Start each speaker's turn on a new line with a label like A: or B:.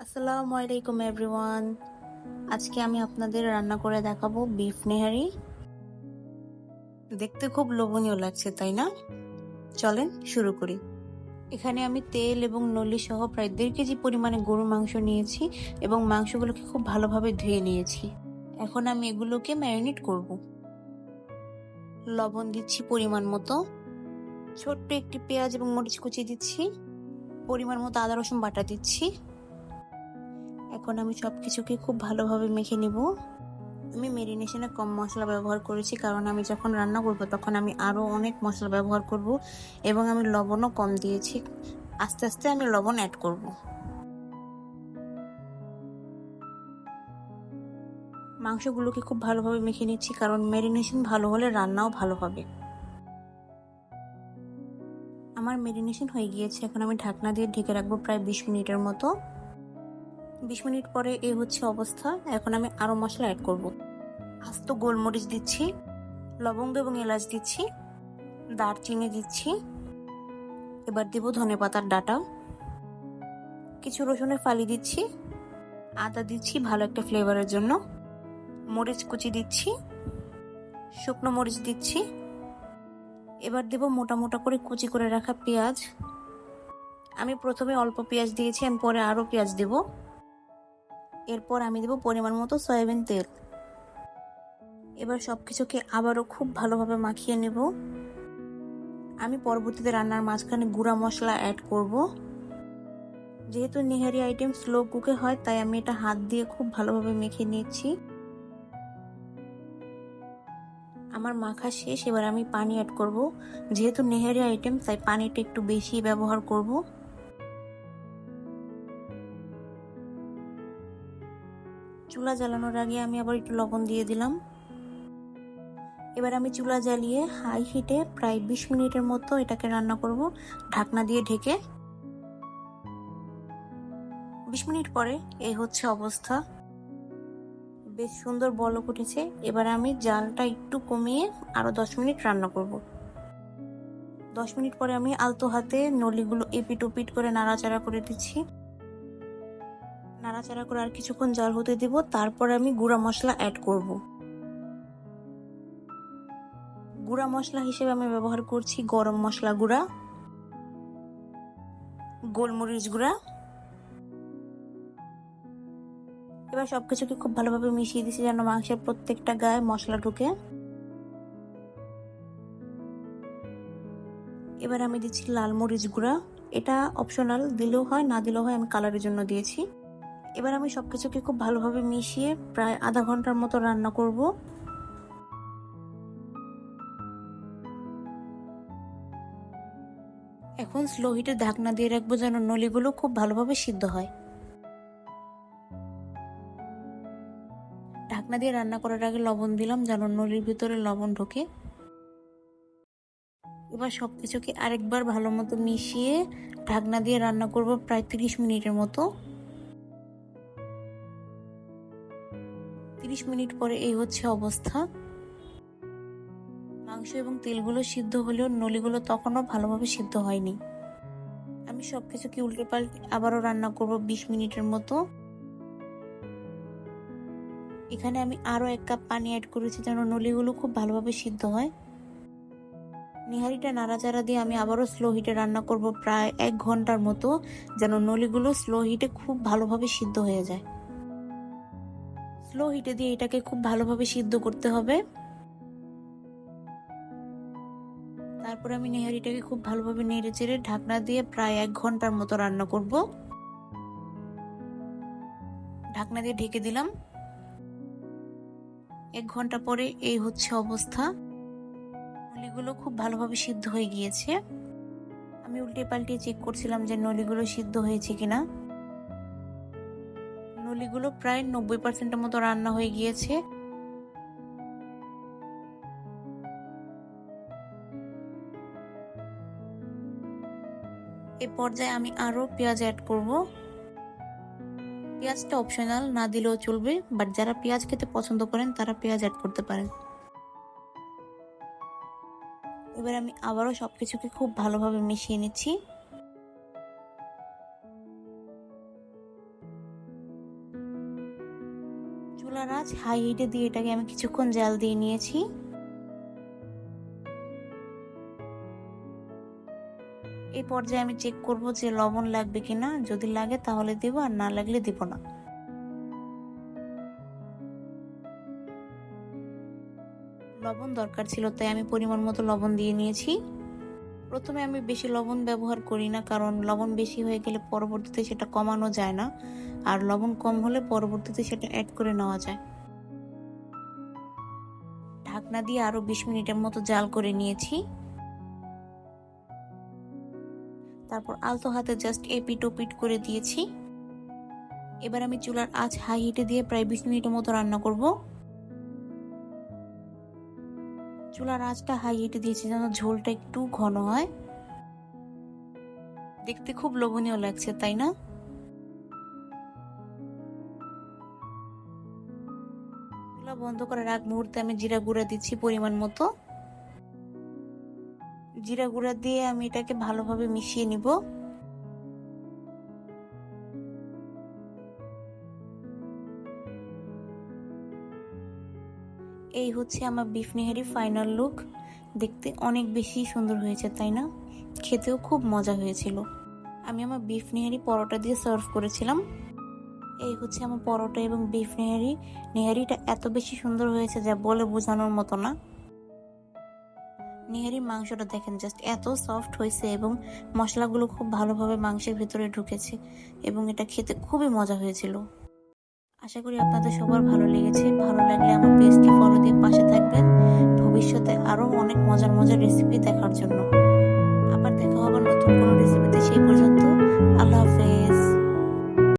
A: আসসালামু আলাইকুম এভরিওয়ান আজকে আমি আপনাদের রান্না করে দেখাবো বিফ নেহারি। দেখতে খুব লোভনীয় লাগছে, তাই না? চলেন শুরু করি। এখানে আমি তেল এবং নলি সহ প্রায় দেড় কেজি পরিমাণে গরুর মাংস নিয়েছি এবং মাংসগুলোকে খুব ভালোভাবে ধুয়ে নিয়েছি। এখন আমি এগুলোকে ম্যারিনেট করব। লবণ দিচ্ছি পরিমাণ মতো। ছোট্ট একটি পেঁয়াজ এবং মরিচ কুচি দিচ্ছি। পরিমাণ মতো আদা, রসুন বাটা দিচ্ছি। এখন আমি সব কিছুকে খুব ভালোভাবে মেখে নিব। আমি মেরিনেশনে কম মশলা ব্যবহার করেছি, কারণ আমি যখন রান্না করব তখন আমি আরও অনেক মশলা ব্যবহার করব এবং আমি লবণও কম দিয়েছি। আস্তে আস্তে আমি লবণ অ্যাড করব। মাংসগুলোকে খুব ভালোভাবে মেখে নিচ্ছি, কারণ মেরিনেশন ভালো হলে রান্নাও ভালো হবে। আমার মেরিনেশন হয়ে গিয়েছে, এখন আমি ঢাকনা দিয়ে ঢেকে রাখব প্রায় বিশ মিনিটের মতো। বিশ মিনিট পরে এই হচ্ছে অবস্থা। এখন আমি আরও মশলা অ্যাড করব। আস্ত গোলমরিচ দিচ্ছি, লবঙ্গ এবং এলাচ দিচ্ছি, দারচিনি দিচ্ছি। এবার দেব ধনে পাতার ডাটা। কিছু রসুনের ফালি দিচ্ছি, আদা দিচ্ছি ভালো একটা ফ্লেভারের জন্য। মরিচ কুচি দিচ্ছি, শুকনো মরিচ দিচ্ছি। এবার দেব মোটা মোটা করে কুচি করে রাখা পেঁয়াজ। আমি প্রথমে অল্প পেঁয়াজ দিয়েছি, আমি পরে আরও পেঁয়াজ দেবো। এরপর আমি দেব পরিমাণ মতো সয়াবিন তেল। এবার সব কিছুকে আবারও খুব ভালোভাবে মাখিয়ে নেব। আমি পরবর্তীতে রান্নার মাঝখানে গুঁড়া মশলা অ্যাড করব। যেহেতু নিহারি আইটেম স্লো কুকে হয়, তাই আমি এটা হাত দিয়ে খুব ভালোভাবে মেখে নিচ্ছি আমার মাখা শেষ, এবার আমি পানি অ্যাড করব। যেহেতু নেহারি আইটেম, তাই পানিটা একটু বেশি ব্যবহার করব। চুলা জ্বালানোর আগে আমি আবার একটু লবণ দিয়ে দিলাম। এবার আমি চুলা জ্বালিয়ে হাই হিটে প্রায় বিশ মিনিটের মতো এটাকে রান্না করব ঢাকনা দিয়ে ঢেকে। বিশ মিনিট পরে এই হচ্ছে অবস্থা। বেশ সুন্দর বলক উঠেছে। এবার আমি জালটা একটু কমিয়ে আরও দশ মিনিট রান্না করব। দশ মিনিট পরে আমি আলতো হাতে নলিগুলো এপিট ওপিট করে নাড়াচাড়া করে দিচ্ছি। নাড়াচাড়া করে আর কিছুক্ষণ জাল হতে দিব, তারপর আমি গুঁড়া মশলা অ্যাড করব। গুঁড়া মশলা হিসেবে আমি ব্যবহার করছি গরম মশলা গুঁড়া, গোলমরিচ গুঁড়া। এবার সবকিছুকে খুব ভালোভাবে মিশিয়ে দিছি যেন মাংসের প্রত্যেকটা গায়ে মশলা ঢুকে। এবার আমি দিচ্ছি লাল মরিচ গুঁড়া। এটা অপশনাল দিলেও হয়, না দিলেও হয়, আমি কালারের জন্য দিয়েছি। এবার আমি সব কিছুকে খুব ভালোভাবে মিশিয়ে প্রায় আধা ঘণ্টার মতো রান্না করব। এখন স্লো হিটে ঢাকনা দিয়ে রাখব যেন নলিগুলো খুব ভালোভাবে সিদ্ধ হয়। ঢাকনা দিয়ে রান্না করার আগে লবণ দিলাম যেন নলির ভিতরে লবণ ঢোকে। এবার সব কিছুকে আরেকবার ভালো মতো মিশিয়ে ঢাকনা দিয়ে রান্না করব প্রায় তিরিশ মিনিটের মতো। তিরিশ মিনিট পরে এই হচ্ছে অবস্থা। মাংস এবং তেলগুলো সিদ্ধ হলেও নলিগুলো তখনও ভালোভাবে সিদ্ধ হয়নি। আমি সবকিছুকে উল্টে পাল্টে আবারও রান্না করব বিশ মিনিটের মতো। এখানে আমি আরও এক কাপ পানি অ্যাড করেছি যেন নলিগুলো খুব ভালোভাবে সিদ্ধ হয়। নিহারিটা নাড়াচাড়া দিয়ে আমি আবারও স্লো হিটে রান্না করব প্রায় এক ঘণ্টার মতো, যেন নলিগুলো স্লো হিটে খুব ভালোভাবে সিদ্ধ হয়ে যায়। স্লো হিটে দিয়ে এটাকে খুব ভালোভাবে সিদ্ধ করতে হবে। তারপর আমি নেহারিটাকে খুব ভালোভাবে নেড়ে চেড়ে ঢাকনা দিয়ে প্রায় এক ঘণ্টার মতো রান্না করব। ঢাকনা দিয়ে ঢেকে দিলাম। এক ঘণ্টা পরে এই হচ্ছে অবস্থা। নলিগুলো খুব ভালোভাবে সিদ্ধ হয়ে গিয়েছে। আমি উল্টে পাল্টে চেক করছিলাম যে নলিগুলো সিদ্ধ হয়েছে কিনা। নলিগুলো প্রায় নব্বই পার্সেন্টের মতো রান্না হয়ে গিয়েছে। এ পর্যায়ে আমি আরও পেঁয়াজ অ্যাড করব। পেঁয়াজটা অপশনাল না দিলেও চলবে বাট যারা পেঁয়াজ খেতে পছন্দ করেন, তারা পেঁয়াজ অ্যাড করতে পারেন। এবার আমি আবারও সবকিছুকে খুব ভালোভাবে মিশিয়ে নিচ্ছি। চুলার আঁচ হাই হিটে দিয়ে এটাকে আমি কিছুক্ষণ জাল দিয়ে নিয়েছি। এই পর্যায়ে আমি চেক করব যে লবণ লাগবে কিনা। যদি লাগে তাহলে দেব, আর না লাগলে দিব না। লবণ দরকার ছিল, তাই আমি পরিমাণ মতো লবণ দিয়ে নিয়েছি। প্রথমে আমি বেশি লবণ ব্যবহার করি না, কারণ লবণ বেশি হয়ে গেলে পরবর্তীতে সেটা কমানো যায় না। আর লবণ কম হলে পরবর্তীতে সেটা অ্যাড করে নেওয়া যায়। ঢাকনা দিয়ে আরও বিশ মিনিটের মতো জাল করে নিয়েছি। তারপর আলতো হাতে জাস্ট এপিট ওপিট করে দিয়েছি। এবার আমি চুলার আঁচ হাই হিটে দিয়ে প্রায় বিশ মিনিটের মতো রান্না করব। চুলার আঁচটা হাই হিটে দিয়েছি যেন ঝোলটা একটু ঘন হয়। দেখতে খুব লোভনীয় লাগছে, তাই না? চুলা বন্ধ করার আগ মুহূর্তে আমি জিরা গুঁড়া দিচ্ছি পরিমাণ মতো। জিরা গুঁড়া দিয়ে আমি এটাকে ভালোভাবে মিশিয়ে নিব। এই হচ্ছে আমার বিফ নেহারি ফাইনাল লুক দেখতে অনেক বেশি সুন্দর হয়েছে, তাই না? খেতেও খুব মজা হয়েছিল। আমি আমার বিফ নেহারি পরোটা দিয়ে সার্ভ করেছিলাম। এই হচ্ছে আমার পরোটা এবং বিফ নেহারি নেহারিটা এত বেশি সুন্দর হয়েছে যা বলে বোঝানোর মতো না। নেহারির মাংসটা দেখেন জাস্ট এত সফট হয়েছে এবং মশলাগুলো খুব ভালোভাবে মাংসের ভিতরে ঢুকেছে এবং এটা খেতে খুবই মজা হয়েছিল। আশা করি আপনাদের সবার ভালো লেগেছে। ভালো লাগলে আমার পেজটি ফলো দিয়ে পাশে থাকবেন। ভবিষ্যতে আরও অনেক মজার মজার রেসিপি দেখার জন্য। আবার দেখা হবে নতুন কোনো রেসিপিতে সেই পর্যন্ত আল্লাহ হাফেজ।